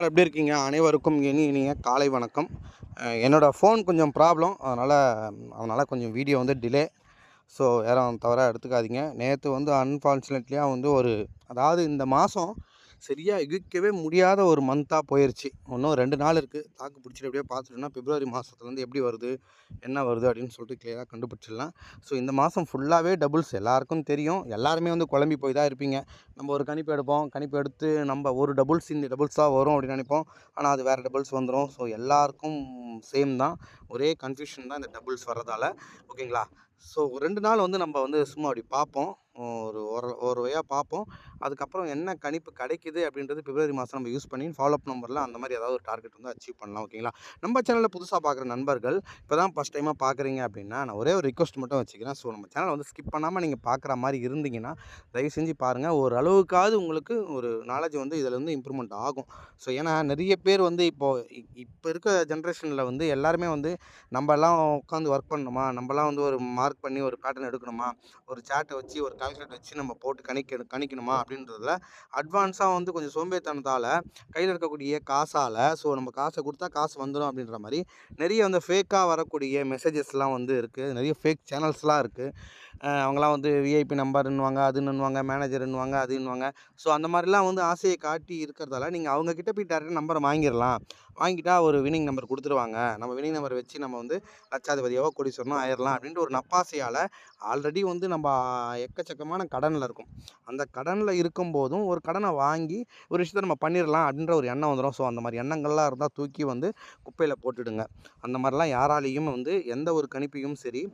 எப்படி இருக்கீங்க? அனைவருக்கும் இனி இனிய காலை வணக்கம். என்னோடய ஃபோன் கொஞ்சம் ப்ராப்ளம் அதனால் அதனால் கொஞ்சம் வீடியோ வந்து டிலே ஸோ யாரும் தவறாக எடுத்துக்காதீங்க. நேற்று வந்து அன்ஃபார்ச்சுனேட்லியாக வந்து ஒரு அதாவது இந்த மாதம் சரியாக இழுக்கவே முடியாத ஒரு மந்த்தாக போயிடுச்சு இன்னும் ரெண்டு நாள் இருக்குது தாக்கு பிடிச்சிட்டு அப்படியே பார்த்துட்டோம்னா பிப்ரவரி மாதத்துலேருந்து எப்படி வருது என்ன வருது அப்படின்னு சொல்லிட்டு கிளியராக கண்டுபிடிச்சிடலாம். ஸோ இந்த மாதம் ஃபுல்லாகவே டபுள்ஸ் எல்லாருக்கும் தெரியும். எல்லாருமே வந்து குழம்பி போய் தான் இருப்பீங்க. நம்ம ஒரு கணிப்பு எடுப்போம். கணிப்பு எடுத்து நம்ம ஒரு டபுள்ஸ் இந்த டபுள்ஸாக வரும் அப்படின்னு நினைப்போம். ஆனால் அது வேறு டபுள்ஸ் வந்துடும் ஸோ எல்லாருக்கும் சேம் தான். ஒரே கன்ஃபியூஷன் தான் இந்த டபுள்ஸ் வர்றதால. ஓகேங்களா? ஸோ ரெண்டு நாள் வந்து நம்ம வந்து சும்மா அப்படி பார்ப்போம். ஒரு ஒரு ஒரு வழியாக பார்ப்போம் அதுக்கப்புறம் என்ன கணிப்பு கிடைக்குது அப்படின்றது பிப்ரவரி மாதம் நம்ம யூஸ் பண்ணி ஃபாலோ அப் நம்பரில் அந்த மாதிரி ஏதாவது ஒரு டார்கெட் வந்து அச்சீவ் பண்ணலாம் ஓகேங்களா நம்ம சேனலில் புதுசாக பார்க்குற நண்பர்கள் இப்போ தான் ஃபஸ்ட் டைமாக பார்க்குறீங்க அப்படின்னா நான் ஒரே ஒரு ரிக்வஸ்ட் மட்டும் வச்சுக்கிறேன். ஸோ நம்ம சேனலை வந்து ஸ்கிப் பண்ணாமல் நீங்கள் பார்க்குற மாதிரி இருந்தீங்கன்னா தயவு செஞ்சு பாருங்கள் ஒரு அளவுக்காவது உங்களுக்கு ஒரு நாலேஜ் வந்து இதில் வந்து இம்ப்ரூவ்மெண்ட் ஆகும். ஸோ ஏன்னா நிறைய பேர் வந்து இப்போது இப்போ இருக்க ஜென்ரேஷனில் வந்து எல்லாருமே வந்து நம்ம எல்லாம் உட்காந்து ஒர்க் பண்ணணுமா? நம்மலாம் வந்து ஒரு மார்க் பண்ணி ஒரு பேட்டர்ன் எடுக்கணுமா? ஒரு சேட்டை வச்சு ஒரு கால்குலேட் வச்சு நம்ம போட்டு கணிக்க கணிக்கணுமா? அப்படின்றதுல அட்வான்ஸாக வந்து கொஞ்சம் சோம்பேறித்தனத்தால் கையில் இருக்கக்கூடிய காசால் ஸோ நம்ம காசை கொடுத்தா காசு வந்துடும் அப்படின்ற மாதிரி நிறைய வந்து ஃபேக்காக வரக்கூடிய மெசேஜஸ்லாம் வந்து இருக்குது நிறைய ஃபேக் சேனல்ஸ்லாம் இருக்குது அவங்களாம் வந்து விஐபி நம்பருன்னுவாங்க அதுன்னுவாங்க மேனேஜருன்னுவாங்க அதுன்னுவாங்க ஸோ அந்த மாதிரிலாம் வந்து ஆசையை காட்டி இருக்கிறதால நீங்கள் அவங்கக்கிட்ட போய் டேரெக்டாக நம்பரை வாங்கிடலாம். வாங்கிட்டா ஒரு வினிங் நம்பர் கொடுத்துருவாங்க. நம்ம வினிங் நம்பர் வச்சு நம்ம வந்து லட்சாதிபதியாவோ சொன்னோம் ஆயிடலாம் அப்படின்ட்டு ஒரு நப்பாசையால் ஆல்ரெடி வந்து நம்ம எக்கச்சக்கமான கடனில் இருக்கும். அந்த கடனில் இருக்கும்போதும் ஒரு கடனை வாங்கி ஒரு விஷயத்த நம்ம பண்ணிடலாம் அப்படின்ற ஒரு எண்ணம் வந்துடும் ஸோ அந்த மாதிரி எண்ணங்கள்லாம் இருந்தால் தூக்கி வந்து குப்பையில் போட்டுடுங்க. அந்த மாதிரிலாம் யாராலையும் வந்து எந்த ஒரு கணிப்பையும் சரி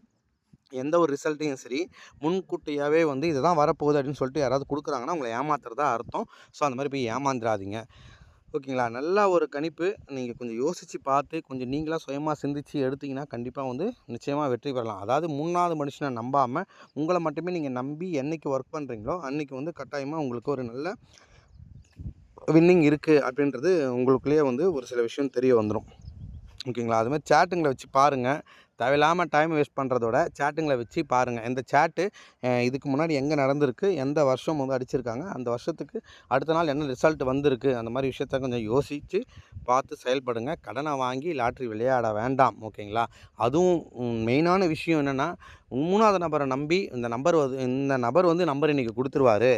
எந்த ஒரு ரிசல்ட்டையும் சரி முன்கூட்டியாகவே வந்து இதுதான் வரப்போகுது அப்படின்னு சொல்லிட்டு யாராவது கொடுக்குறாங்கன்னா உங்களை ஏமாத்துறதா அர்த்தம். ஸோ அந்த மாதிரி போய் ஏமாந்துடாதீங்க ஓகேங்களா? நல்லா ஒரு கணிப்பு. நீங்கள் கொஞ்சம் யோசித்து பார்த்து கொஞ்சம் நீங்களாக சுயமாக சிந்திச்சு எடுத்தீங்கன்னா கண்டிப்பாக வந்து நிச்சயமாக வெற்றி பெறலாம். அதாவது மூணாவது மனுஷனை நம்பாமல் உங்களை மட்டுமே நீங்கள் நம்பி என்றைக்கு ஒர்க் பண்ணுறீங்களோ அன்றைக்கி வந்து கட்டாயமாக உங்களுக்கு ஒரு நல்ல வின்னிங் இருக்குது அப்படின்றது உங்களுக்குள்ளேயே வந்து ஒரு சில விஷயம் தெரிய வந்துடும் ஓகேங்களா? அதுமாதிரி சேட்டுங்களை வச்சு பாருங்கள் தேவையில்லாமல் டைம் வேஸ்ட் பண்ணுறதோட சேட்டுங்களை வச்சு பாருங்கள் இந்த சேட்டு இதுக்கு முன்னாடி எங்கே நடந்திருக்கு எந்த வருஷம் வந்து அடிச்சிருக்காங்க அந்த வருஷத்துக்கு அடுத்த நாள் என்ன ரிசல்ட் வந்திருக்கு அந்த மாதிரி விஷயத்த கொஞ்சம் யோசித்து பார்த்து செயல்படுங்க. கடனை வாங்கி லாட்ரி விளையாட வேண்டாம் ஓகேங்களா? அதுவும் மெயினான விஷயம் என்னென்னா மூணாவது நபரை நம்பி இந்த நம்பர் வந்து இந்த நபர் வந்து நம்பர் இன்றைக்கி கொடுத்துருவாரு.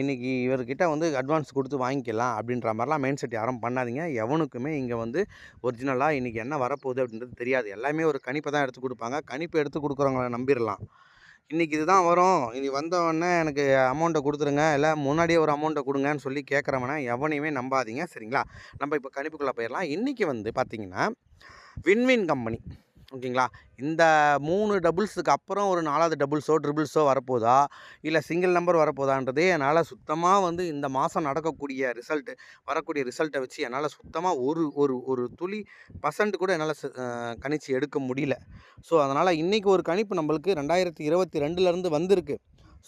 இன்றைக்கி இவர்கிட்ட வந்து அட்வான்ஸ் கொடுத்து வாங்கிக்கலாம் அப்படின்ற மாதிரிலாம் மைண்ட் செட் யாரும் பண்ணாதீங்க. எவனுக்குமே இங்கே வந்து ஒரிஜினலாக இன்றைக்கி என்ன வரப்போகுது அப்படின்றது தெரியாது. எல்லாமே ஒரு கணிப்பை தான் எடுத்து கொடுப்பாங்க. கணிப்பு எடுத்து கொடுக்குறவங்கள நம்பிடலாம் இன்றைக்கி இதுதான் வரும். இனி வந்தவொடனே எனக்கு அமௌண்ட்டை கொடுத்துருங்க. இல்லை முன்னாடியே ஒரு அமௌண்ட்டை கொடுங்கன்னு சொல்லி கேட்குறவனே எவனையுமே நம்பாதீங்க. சரிங்களா? நம்ம இப்போ கணிப்புக்குள்ளே போயிடலாம் இன்றைக்கி வந்து பார்த்திங்கன்னா வின்வின் கம்பெனி ஓகேங்களா? இந்த மூணு டபுள்ஸுக்கு அப்புறம் ஒரு நாலாவது டபுள்ஸோ ட்ரிபிள்ஸோ வரப்போதா? இல்லை சிங்கிள் நம்பர் வரப்போதான்றதே என்னால் சுத்தமாக வந்து இந்த மாதம் நடக்கக்கூடிய ரிசல்ட்டு வரக்கூடிய ரிசல்ட்டை வச்சு என்னால் சுத்தமாக ஒரு ஒரு ஒரு துளி பர்சன்ட் கூட என்னால் கணிச்சு எடுக்க முடியல. ஸோ அதனால் இன்றைக்கி ஒரு கணிப்பு நம்மளுக்கு ரெண்டாயிரத்தி இருபத்தி ரெண்டுலேருந்து வந்திருக்கு.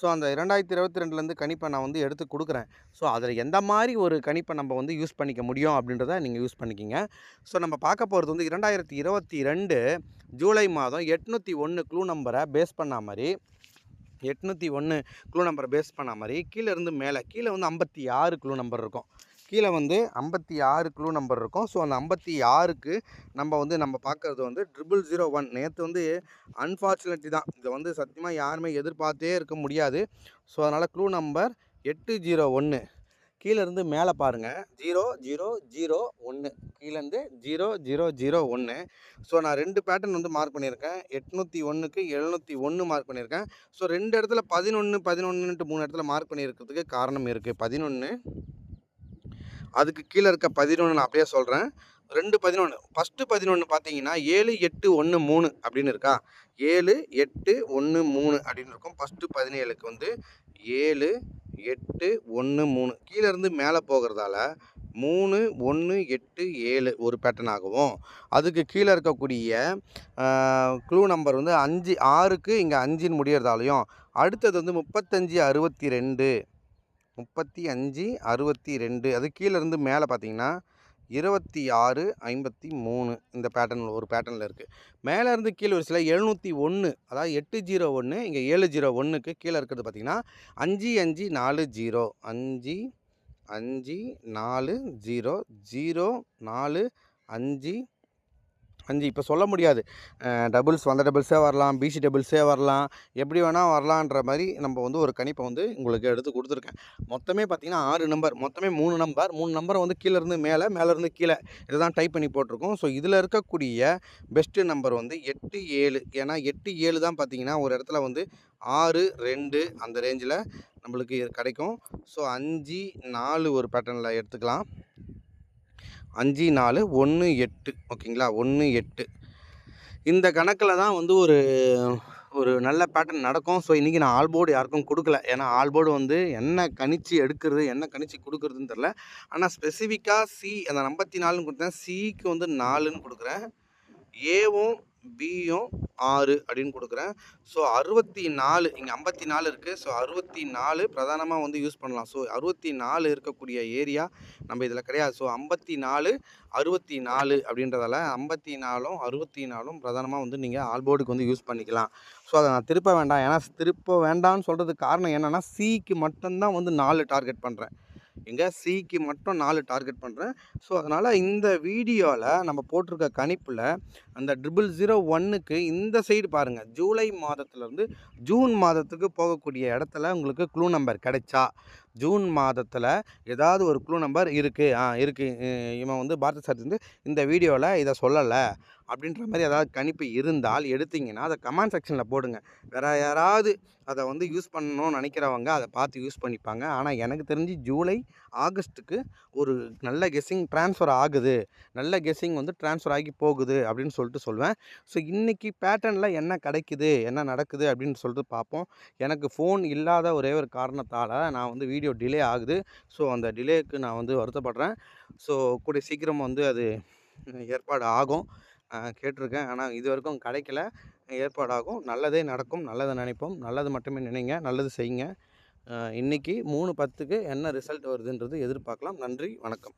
ஸோ அந்த ரெண்டாயிரத்தி இருபத்தி ரெண்டுலேருந்து கணிப்பை நான் வந்து எடுத்து கொடுக்குறேன். ஸோ அதில் எந்த மாதிரி ஒரு கணிப்பை நம்ம வந்து யூஸ் பண்ணிக்க முடியும் அப்படின்றத நீங்கள் யூஸ் பண்ணிக்கிங்க. ஸோ நம்ம பார்க்க போகிறது வந்து இரண்டாயிரத்தி இருபத்தி ரெண்டு ஜூலை மாதம் எட்நூற்றி ஒன்று க்ளூ நம்பரை பேஸ் பண்ண மாதிரி எட்நூற்றி ஒன்று க்ளூ நம்பரை பேஸ் பண்ண மாதிரி கீழே இருந்து மேலே கீழே வந்து ஐம்பத்தி ஆறு க்ளூ நம்பர் இருக்கும். கீழே வந்து ஐம்பத்தி ஆறு க்ளூ நம்பர் இருக்கும். ஸோ அந்த ஐம்பத்தி ஆறுக்கு நம்ம வந்து நம்ம பார்க்குறது வந்து ட்ரிபிள் ஜீரோ ஒன் நேற்று வந்து அன்ஃபார்ச்சுனேட்லி தான். இதை வந்து சத்தியமாக யாருமே எதிர்பார்த்தே இருக்க முடியாது. ஸோ அதனால் க்ளூ நம்பர் எட்டு ஜீரோ ஒன்று கீழேருந்து மேலே பாருங்கள் ஜீரோ ஜீரோ ஜீரோ ஒன்று கீழேருந்து ஜீரோ ஜீரோ ஜீரோ ஒன்று ஸோ நான் ரெண்டு பேட்டர்ன் வந்து மார்க் பண்ணியிருக்கேன். எட்நூற்றி ஒன்றுக்கு எழுநூற்றி ஒன்று மார்க் பண்ணியிருக்கேன். ஸோ ரெண்டு இடத்துல பதினொன்று பதினொன்றுன்ட்டு மூணு இடத்துல மார்க் பண்ணியிருக்கிறதுக்கு காரணம் இருக்குது பதினொன்று அதுக்கு கீழே இருக்க பதினொன்று நான் அப்படியே சொல்கிறேன் ரெண்டு பதினொன்று ஃபஸ்ட்டு பதினொன்று பார்த்தீங்கன்னா ஏழு எட்டு ஒன்று மூணு அப்படின்னு இருக்கா? ஏழு எட்டு ஒன்று மூணு அப்படின்னு இருக்கும். ஃபஸ்ட்டு பதினேழுக்கு வந்து ஏழு எட்டு ஒன்று மூணு. கீழேருந்து மேலே போகிறதால மூணு ஒன்று எட்டு ஏழு ஒரு பேட்டர்ன் ஆகவும். அதுக்கு கீழே இருக்கக்கூடிய க்ளூ நம்பர் வந்து அஞ்சு ஆறுக்கு இங்கே அஞ்சுன்னு முடியறதாலையும் அடுத்தது வந்து முப்பத்தஞ்சு அறுபத்தி ரெண்டு முப்பத்தி அஞ்சு அறுபத்தி ரெண்டு அது கீழேருந்து மேலே பார்த்தீங்கன்னா இருபத்தி ஆறு ஐம்பத்தி மூணு இந்த பேட்டர்னில் ஒரு பேட்டர்னில் இருக்குது மேலே இருந்து கீழே ஒரு சில எழுநூற்றி ஒன்று அதாவது எட்டு ஜீரோ ஒன்று இங்கே ஏழு ஜீரோ ஒன்றுக்கு கீழே இருக்கிறது பார்த்திங்கன்னா அஞ்சு அஞ்சு நாலு ஜீரோ அஞ்சு அஞ்சு நாலு ஜீரோ ஜீரோ நாலு அஞ்சு அஞ்சு இப்போ சொல்ல முடியாது. டபுள்ஸ் வந்த டபுள்ஸே வரலாம் பிசி டபுள்ஸே வரலாம் எப்படி வேணால் வரலான்ற மாதிரி நம்ம வந்து ஒரு கணிப்பை வந்து உங்களுக்கு எடுத்து கொடுத்துருக்கேன். மொத்தமே பார்த்திங்கன்னா ஆறு நம்பர் மொத்தமே மூணு நம்பர் மூணு நம்பரை வந்து கீழேருந்து மேலே மேலேருந்து கீழே. இதை தான் டைப் பண்ணி போட்டிருக்கோம். ஸோ இதில் இருக்கக்கூடிய பெஸ்ட்டு நம்பர் வந்து எட்டு ஏழு. ஏன்னா எட்டு ஏழு தான் பார்த்தீங்கன்னா ஒரு இடத்துல வந்து ஆறு ரெண்டு அந்த ரேஞ்சில் நம்மளுக்கு கிடைக்கும். ஸோ அஞ்சு நாலு ஒரு பேட்டர்னில் எடுத்துக்கலாம். அஞ்சு நாலு ஒன்று எட்டு ஓகேங்களா? ஒன்று எட்டு. இந்த கணக்கில் தான் வந்து ஒரு ஒரு நல்ல பேட்டர்ன் நடக்கும். ஸோ இன்றைக்கி நான் ஆல்போர்டு யாருக்கும் கொடுக்கல. ஏன்னா ஆல்போர்டு வந்து என்ன கணிச்சு எடுக்கிறது என்ன கணிச்சு கொடுக்குறதுன்னு தெரில ஆனால் ஸ்பெசிஃபிக்காக சி அந்த ஐம்பத்தி நாலுன்னு கொடுத்தேன். சிக்கு வந்து நாலுன்னு கொடுக்குறேன். ஏவும் பியும் ஆறு அப்படின்னு கொடுக்குறேன். ஸோ அறுபத்தி நாலு இங்கே ஐம்பத்தி நாலு இருக்குது ஸோ அறுபத்தி நாலு பிரதானமாக வந்து யூஸ் பண்ணலாம். ஸோ அறுபத்தி நாலு இருக்கக்கூடிய ஏரியா நம்ம இதில் கிடையாது. ஸோ ஐம்பத்தி நாலு அறுபத்தி நாலு அப்படின்றதால ஐம்பத்தி நாலும் அறுபத்தி நாலும் பிரதானமாக வந்து நீங்கள் ஆல்போர்டுக்கு வந்து யூஸ் பண்ணிக்கலாம். ஸோ அதை நான் திருப்ப வேண்டாம். ஏன்னா திருப்ப வேண்டாம்னு சொல்கிறதுக்கு காரணம் என்னென்னா சிக்கு மட்டும்தான் வந்து நாலு டார்கெட் பண்ணுறேன் எங்கே சிக்கு மட்டும் நாலு டார்கெட் பண்ணுறேன் ஸோ அதனால் இந்த வீடியோவில் நம்ம போட்டிருக்க கணிப்பில் அந்த ட்ரிபிள் ஜீரோ ஒன்னுக்கு இந்த சைடு பாருங்கள் ஜூலை மாதத்துலேருந்து ஜூன் மாதத்துக்கு போகக்கூடிய இடத்துல உங்களுக்கு க்ளூ நம்பர் கிடைச்சா ஜூன் மாதத்தில் ஏதாவது ஒரு க்ளூ நம்பர் இருக்குது ஆ இருக்குது இவன் வந்து பாரத சார் வந்து இந்த வீடியோவில் இதை சொல்லலை. அப்படின்ற மாதிரி ஏதாவது கணிப்பு இருந்தால் எடுத்தீங்கன்னா அதை கமெண்ட் செக்ஷனில் போடுங்க. வேறு யாராவது அதை வந்து யூஸ் பண்ணணும்னு நினைக்கிறவங்க அதை பார்த்து யூஸ் பண்ணிப்பாங்க. ஆனால் எனக்கு தெரிஞ்சு ஜூலை ஆகஸ்ட்டுக்கு ஒரு நல்ல கெஸ்ஸிங் ட்ரான்ஸ்ஃபர் ஆகுது. நல்ல கெஸ்ஸிங் வந்து ட்ரான்ஸ்ஃபர் ஆகி போகுது அப்படின்னு சொல்லிட்டு சொல்லுவேன் ஸோ இன்றைக்கி பேட்டர்னில் என்ன கிடைக்குது என்ன நடக்குது அப்படின்னு சொல்லிட்டு பார்ப்போம். எனக்கு ஃபோன் இல்லாத ஒரே ஒரு காரணத்தால் நான் வந்து வீடியோ டிலே ஆகுது. ஸோ அந்த டிலேக்கு நான் வந்து வருத்தப்படுறேன். ஸோ கூடிய சீக்கிரம் வந்து அது ஏற்பாடு ஆகும். கேட்டிருக்கேன். ஆனால் இது வரைக்கும் கிடைக்கல. ஏற்பாடாகும். நல்லதே நடக்கும். நல்லதை நினைப்போம். நல்லது மட்டுமே நினைங்க. நல்லது செய்யுங்க. இன்றைக்கி மூணு பத்துக்கு என்ன ரிசல்ட் வருதுன்றது எதிர்பார்க்கலாம். நன்றி. வணக்கம்.